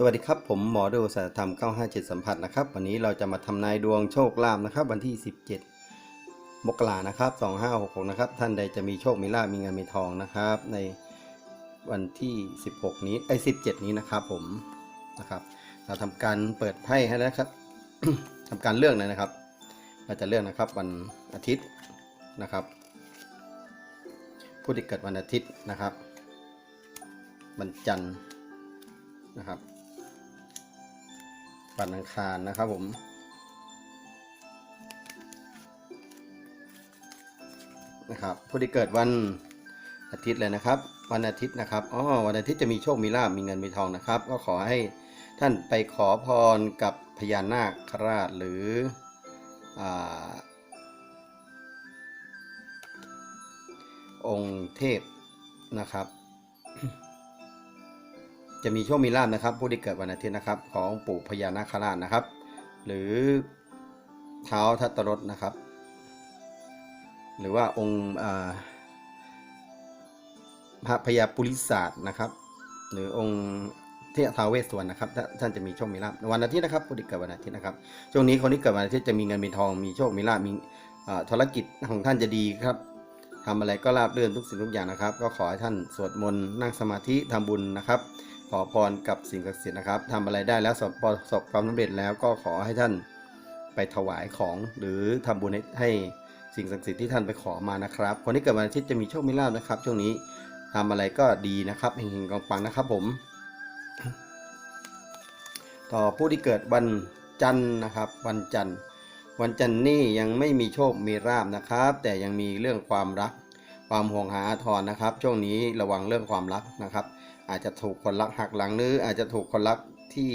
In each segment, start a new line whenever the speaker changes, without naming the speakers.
สวัสดีครับ ผมหมอดูสายธรรม 957 สัมผัสนะครับ วันนี้เราจะมาทำนายดวงโชคลาภนะครับ วันที่ 17 มกรานะครับ 2566 นะครับ ท่านใดจะมีโชคมีลาภมีเงินมีทองนะครับ ในวันที่ 16 นี้ไอ้17 นี้นะครับผมนะครับ เราทำการเปิดไพ่ให้นะครับทำการเลือกเลยนะครับ เราจะเลือกนะครับวันอาทิตย์นะครับ ผู้ที่เกิดวันอาทิตย์นะครับวันจันทร์นะครับ วันอังคารนะครับผม นะครับผู้ที่เกิดวันอาทิตย์เลยนะครับ วันอาทิตย์นะครับอ๋อวันอาทิตย์จะมีโชคมีลาภมีเงินมีทองนะครับ ก็ขอให้ท่านไปขอพรกับพญานาคราชหรืออองค์เทพนะครับ จะมีโชคมีลาภนะครับ ผู้ที่เกิดวันอาทิตย์นะครับ ของปู่พญานาคราชนะครับ หรือเท้าทัตตรสนะครับ หรือว่าองค์พระพญาปุริศาสตร์นะครับ หรือองค์เทพท้าเวสสวรนะครับท่านจะมีโชคมีลาภวันอาทิตย์นะครับผู้ที่เกิดวันอาทิตย์นะครับช่วงนี้คนที่เกิดวันอาทิตย์จะมีเงินมีทองมีโชคมีลาภมีธุรกิจของท่านจะดีครับทำอะไรก็ราบรื่นทุกสิ่งทุกอย่างนะครับ ก็ขอให้ท่านสวดมนต์นั่งสมาธิทำบุญนะครับ ขอพรกับสิ่งศักดิ์สิทธิ์นะครับทำอะไรได้แล้วประสบความสำเร็จแล้วก็ขอให้ท่านไปถวายของหรือทำบุญให้ให้สิ่งศักดิ์สิทธิ์ที่ท่านไปขอมานะครับ คนที่เกิดวันอาทิตย์จะมีโชคมีลาภนะครับ ช่วงนี้ทำอะไรก็ดีนะครับเฮงๆปังๆนะครับผม ต่อผู้ที่เกิดวันจันทร์นะครับ วันจันทร์ วันจันทร์นี่ยังไม่มีโชคมีลาภนะครับ แต่ยังมีเรื่องความรัก ความห่วงหาอาทรนะครับ ช่วงนี้ระวังเรื่องความรักนะครับ อาจจะถูกคนรักหักหลังหรืออาจจะถูกคนรักที่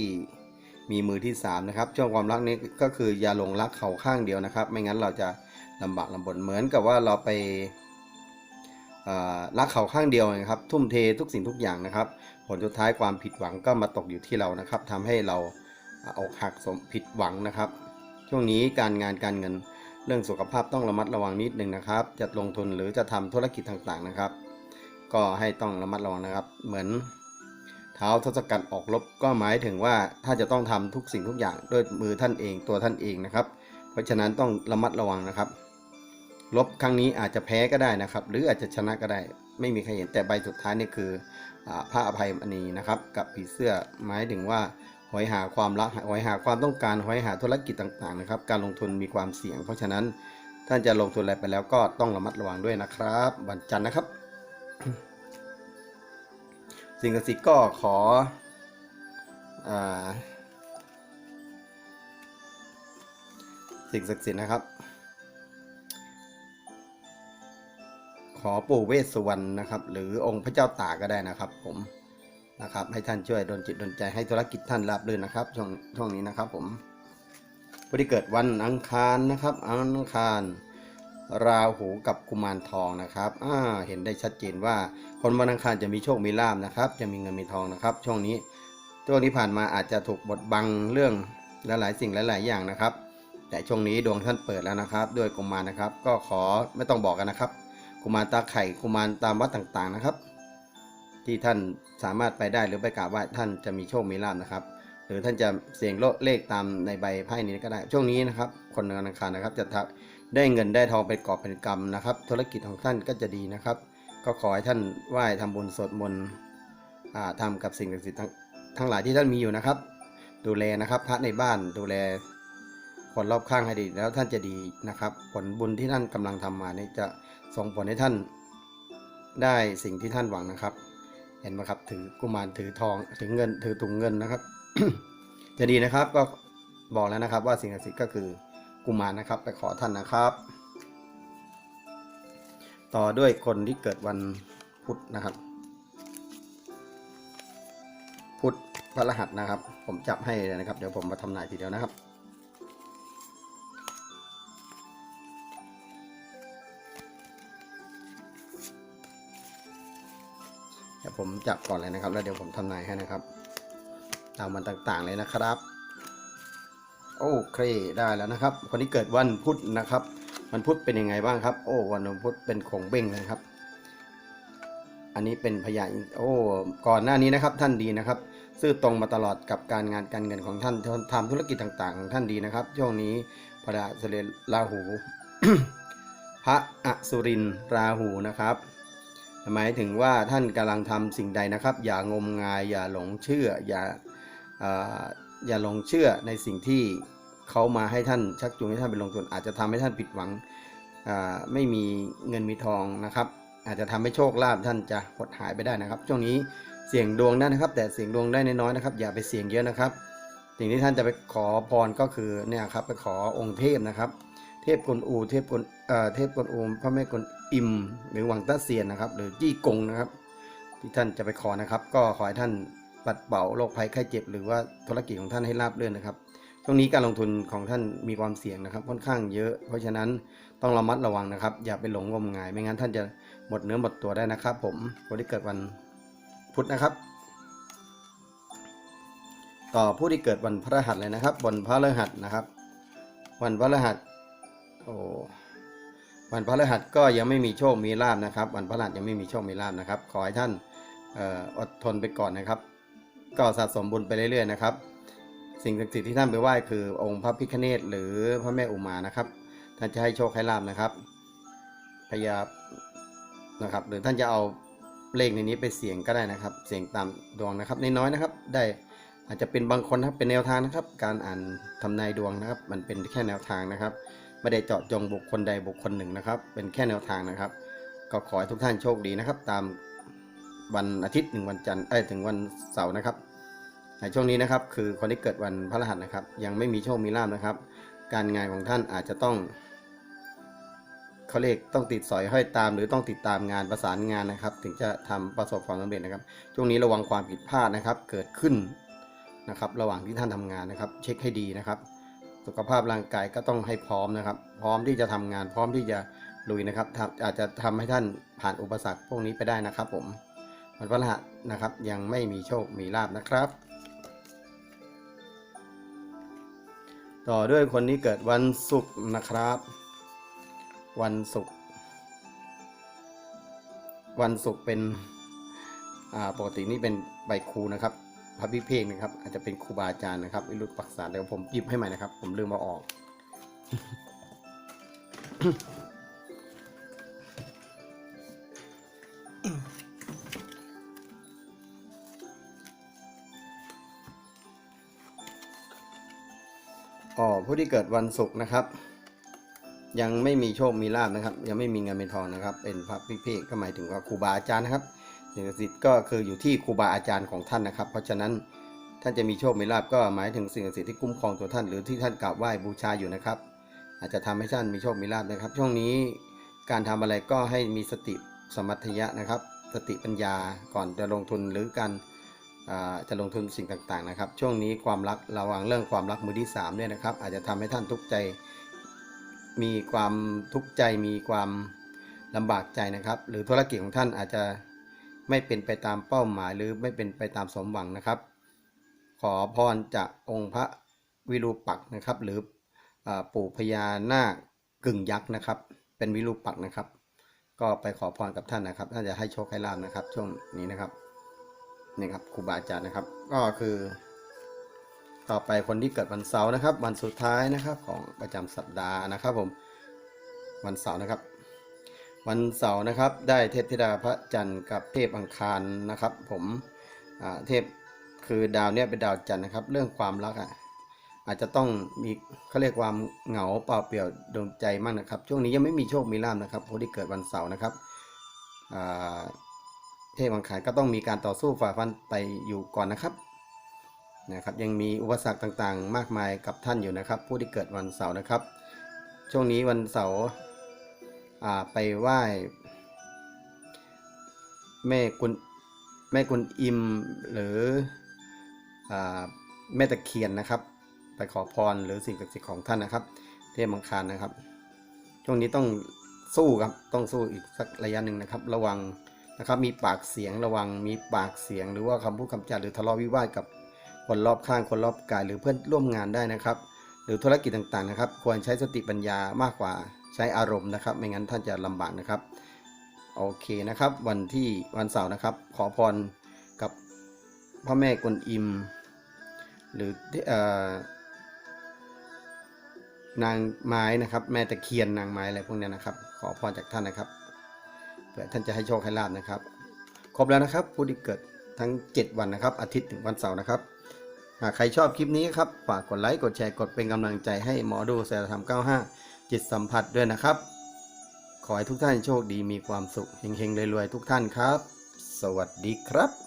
มีมือที่สามนะครับช่วงความรักนี้ก็คืออย่าหลงรักเขาข้างเดียวนะครับ ไม่งั้นเราจะลำบากลำบนเหมือนกับว่าเราไปรักเขาข้างเดียวนะครับ ทุ่มเททุกสิ่งทุกอย่างนะครับ ผลสุดท้ายความผิดหวังก็มาตกอยู่ที่เรานะครับทำให้เราอกหักสมผิดหวังนะครับ ช่วงนี้การงานการเงินเรื่องสุขภาพต้องระมัดระวังนิดนึงนะครับ จะลงทุนหรือจะทำธุรกิจต่างๆนะครับ ก็ให้ต้องระมัดระวังนะครับ เหมือนเท้าทศกัณฐ์ออกรบก็หมายถึงว่าถ้าจะต้องทำทุกสิ่งทุกอย่างด้วยมือท่านเองตัวท่านเองนะครับ เพราะฉะนั้นต้องระมัดระวังนะครับรบครั้งนี้อาจจะแพ้ก็ได้นะครับ หรืออาจจะชนะก็ได้ ไม่มีใครเห็นแต่ใบสุดท้ายนี่คืออาพระอภัยมณีนะครับ กับผีเสื้อหมายถึงว่าหอยหาความรักหอยหาความต้องการหอยหาธุรกิจต่างๆนะครับ การลงทุนมีความเสี่ยง เพราะฉะนั้นท่านจะลงทุนอะไรไปแล้วก็ต้องระมัดระวังด้วยนะครับวันจันทร์นะครับ สิ่งศักดิ์สิทธิ์ก็ขออสิ่งศักดิ์สิทธิ์นะครับ ขอปู่เวสสุวรรณนะครับ หรือองค์พระเจ้าตากก็ได้นะครับ ผมนะครับให้ท่านช่วยดลจิตดลใจให้ธุรกิจท่านราบรื่นนะครับช่วงช่วงนี้นะครับ ผมผู้ที่เกิดวันอังคารนะครับอังคาร ราหูกับกุมารทองนะครับอ่าเห็นได้ชัดเจนว่าคนวันอังคารจะมีโชคมีลาภนะครับ จะมีเงินมีทองนะครับ ช่วงนี้ช่วงที่ผ่านมาอาจจะถูกบดบังเรื่องลหลายๆสิ่งหลาย ๆ อย่างนะครับ แต่ช่วงนี้ดวงท่านเปิดแล้วนะครับ ด้วยกุมารนะครับ ก็ขอไม่ต้องบอกกันนะครับ กุมารตาไข่กุมารตามวัดต่างๆนะครับ ที่ท่านสามารถไปได้หรือไปกราบไหว้ท่านจะมีโชคมีลาภนะครับ หรือท่านจะเสี่ยงโลเลขตามในใบไพ่นี้ก็ได้ ช่วงนี้นะครับ คนวันอังคารนะครับจะทำ ได้เงินได้ทองเป็นกอบเป็นกำนะครับ ธุรกิจของท่านก็จะดีนะครับ ก็ขอให้ท่านไหว้ทำบุญสวดมนต์ทำกับสิ่งศักดิ์สิทธิ์ทั้งหลายที่ท่านมีอยู่นะครับ ดูแลนะครับพระในบ้านดูแลคนรอบข้างให้ดีแล้วท่านจะดีนะครับ ผลบุญที่ท่านกำลังทำมานี่จะส่งผลให้ท่านได้สิ่งที่ท่านหวังนะครับ เห็นไหมครับถือกุมารถือทองถือเงินถือถุงเงินนะครับ จะดีนะครับก็บอกแล้วนะครับว่าสิ่งศักดิ์สิทธิ์ก็คือ กุมารนะครับ ไปขอท่านนะครับ ต่อด้วยคนที่เกิดวันพุธนะครับ พุธพระรหัสนะครับ ผมจับให้เลยนะครับ เดี๋ยวผมมาทำนายทีเดียวนะครับเดี๋ยวผมจับก่อนเลยนะครับ แล้วเดี๋ยวผมทำนายให้นะครับ ตามวันต่างๆเลยนะครับ โอเคได้แล้วนะครับคนที่เกิดวันพุธนะครับวันพุธเป็นยังไงบ้างครับ โอ้วันพุธเป็นของเบ้งเลยครับ อันนี้เป็นพยานโอ้ก่อนหน้านี้นะครับท่านดีนะครับ ซื่อตรงมาตลอดกับการงานการเงินของท่านทำธุรกิจต่างๆของท่านดีนะครับช่วงนี้พระเสเลราหู พระอสุรินราหูนะครับหมายถึงว่าท่านกำลังทำสิ่งใดนะครับ อย่างมงายอย่าหลงเชื่ออย่า อย่าหลงเชื่อในสิ่งที่เขามาให้ท่านชักจูงให้ท่านไปลงทุน อาจจะทำให้ท่านผิดหวังไม่มีเงินมีทองนะครับ อาจจะทำให้โชคลาภท่านจะหดหายไปได้นะครับ ช่วงนี้เสี่ยงดวงได้นะครับ แต่เสี่ยงดวงได้น้อยๆนะครับ อย่าไปเสี่ยงเยอะนะครับ สิ่งที่ท่านจะไปขอพรก็คือเนี่ยครับไปขอองค์เทพนะครับ เทพกวนอูเทพกวนเทพกวนอูพระแม่กวนอิม หรือหวังต้าเซียนนะครับ หรือจี้กงนะครับ ที่ท่านจะไปขอนะครับ ก็ขอให้ท่าน ปัดเป่าโรคภัยไข้เจ็บ หรือว่าธุรกิจของท่านให้ราบรื่นนะครับช่วงนี้การลงทุนของท่านมีความเสี่ยงนะครับค่อนข้างเยอะ เพราะฉะนั้นต้องระมัดระวังนะครับ อย่าไปหลงงมงาย ไม่งั้นท่านจะหมดเนื้อหมดตัวได้นะครับ ผมคนที่เกิดวันพุธนะครับ ต่อผู้ที่เกิดวันพฤหัสเลยนะครับวันพฤหัสนะครับ วันพฤหัสโอ้วันพฤหัสก็ยังไม่มีโชคมีลาบนะครับ วันพฤหัสยังไม่มีโชคมีลาบนะครับ ขอให้ท่านอออดทนไปก่อนนะครับ ก็สะสมบุญไปเรื่อยๆนะครับ สิ่งศักดิ์สิทธิ์ที่ท่านไปไหว้คือองค์พระพิฆเนศหรือพระแม่อุมานะครับ ท่านจะให้โชคให้ลาบนะครับพยานะครับหรือท่านจะเอาเลขในนี้ไปเสี่ยงก็ได้นะครับ เสี่ยงตามดวงนะครับนน้อยๆนะครับ ได้อาจจะเป็นบางคนนะครับเป็นแนวทางนะครับ การอ่านทำนายดวงนะครับ มันเป็นแค่แนวทางนะครับ ไม่ได้เจาะจงบุคคลใดบุคคลหนึ่งนะครับ เป็นแค่แนวทางนะครับ ก็ขอให้ทุกท่านโชคดีนะครับ ตาม วันอาทิตย์ถึงวันจันทร์เอ้ถึงวันเสาร์นะครับ ในช่วงนี้นะครับ คือคนที่เกิดวันพฤหัสนะครับ ยังไม่มีโชคมีลาภนะครับ การงานของท่านอาจจะต้องเขาเรียกต้องติดสอยห้อยตาม หรือต้องติดตามงานประสานงานนะครับ ถึงจะทำประสบความสำเร็จนะครับ ช่วงนี้ระวังความผิดพลาดนะครับ เกิดขึ้นนะครับ ระหว่างที่ท่านทำงานนะครับ เช็คให้ดีนะครับ สุขภาพร่างกายก็ต้องให้พร้อมนะครับ พร้อมที่จะทำงาน พร้อมที่จะลุยนะครับอาจจะทำให้ท่านผ่านอุปสรรคพวกนี้ไปได้นะครับผม วันพฤหัสนะครับ ยังไม่มีโชคมีลาบนะครับ ต่อด้วยคนที่เกิดวันศุกร์นะครับ วันศุกร์วันศุกร์เป็นอ่าปกตินี่เป็นใบครูนะครับพระพิเภกนะครับ อาจจะเป็นครูบาอาจารย์นะครับวิรุธปักษาเดี๋ยวผมหยิบให้ใหม่นะครับ ผมลืมมาออก อ๋อผู้ที่เกิดวันศุกร์นะครับ ยังไม่มีโชคมีลาบนะครับ ยังไม่มีเงินเป็นทองนะครับ เป็นพระพิเภกก็หมายถึงว่าครูบาอาจารย์นะครับสิ่งศักดิ์สิทธิ์ก็คืออยู่ที่ครูบาอาจารย์ของท่านนะครับ เพราะฉะนั้นท่านจะมีโชคมีลาบก็หมายถึงสิ่งศักดิ์สิทธิ์ที่คุ้มครองตัวท่านหรือที่ท่านกราบไหว้บูชาอยู่นะครับ อาจจะทำให้ท่านมีโชคมีลาบนะครับ ช่วงนี้การทำอะไรก็ให้มีสติสมัธยะนะครับ สติปัญญาก่อนจะลงทุนหรือการ จะลงทุนสิ่งต่างๆนะครับ ช่วงนี้ความรักระวังเรื่องความรักมือที่สามด้วยนะครับ อาจจะทำให้ท่านทุกข์ใจ มีความทุกข์ใจมีความลำบากใจนะครับ หรือธุรกิจของท่านอาจจะไม่เป็นไปตามเป้าหมาย หรือไม่เป็นไปตามสมหวังนะครับ ขอพรจากองค์พระวิรูปักษ์นะครับ หรืออปู่พญานาคกึ่งยักษ์นะครับ เป็นวิรูปักษ์นะครับ ก็ไปขอพรกับท่านนะครับท่านจะให้โชคให้ลาภนะครับ ช่วงนี้นะครับ นี่ครับครูบาอาจารย์นะครับ ก็คือ ต่อไปคนที่เกิดวันเสาร์นะครับ วันสุดท้ายนะครับของประจำสัปดาห์นะครับผมวันเสาร์นะครับ วันเสาร์นะครับ ได้เทพธิดาพระจันทร์กับเทพอังคารนะครับ ผมเทพคือดาวเนี่ยเป็นดาวจันทร์นะครับ เรื่องความรักอะอาจจะต้องมีเขาเรียกความเหงาเปล่าเปลี่ยวดวงใจมากนะครับ ช่วงนี้ยังไม่มีโชคมีลาภนะครับคนที่เกิดวันเสาร์นะครับอ่า เทพอังคารก็ต้องมีการต่อสู้ฝ่าฟันไปอยู่ก่อนนะครับนะครับยังมีอุปสรรคต่างๆ มากมายกับท่านอยู่นะครับ ผู้ที่เกิดวันเสาร์นะครับ ช่วงนี้วันเสาร์ไปไหว้แม่กุนแม่กุนอิมหรืออแม่ตะเคียนนะครับ ไปขอพรหรือสิ่งศักดิ์สิทธิ์ของท่านนะครับ เทพอังคารนะครับ ช่วงนี้ต้องสู้ครับต้องสู้อีกสักระยะหนึ่งนะครับ ระวัง นะครับมีปากเสียงระวังมีปากเสียงหรือว่าคำพูดคำจาหรือทะเลาะวิวาทกับคนรอบข้างคนรอบกายหรือเพื่อนร่วมงานได้นะครับ หรือธุรกิจต่างๆนะครับ ควรใช้สติปัญญามากกว่าใช้อารมณ์นะครับ ไม่งั้นท่านจะลำบากนะครับโอเคนะครับ วันที่วันเสาร์นะครับ ขอพรกับพ่อแม่กวนอิม หรือนางไม้นะครับ แม่ตะเคียนนางไม้อะไรพวกเนี้ยนะครับ ขอพรจากท่านนะครับ ท่านจะให้โชคให้ลาบนะครับ ครบแล้วนะครับผู้ที่เกิดทั้ง 7 วันนะครับ อาทิตย์ถึงวันเสาร์นะครับ หากใครชอบคลิปนี้ครับ ฝากกดไลค์ กดแชร์ กดเป็นกำลังใจให้หมอดูเสรธรรม 95 จิตสัมผัสด้วยนะครับ ขอให้ทุกท่านโชคดีมีความสุขเฮงๆรวยๆทุกท่านครับ สวัสดีครับ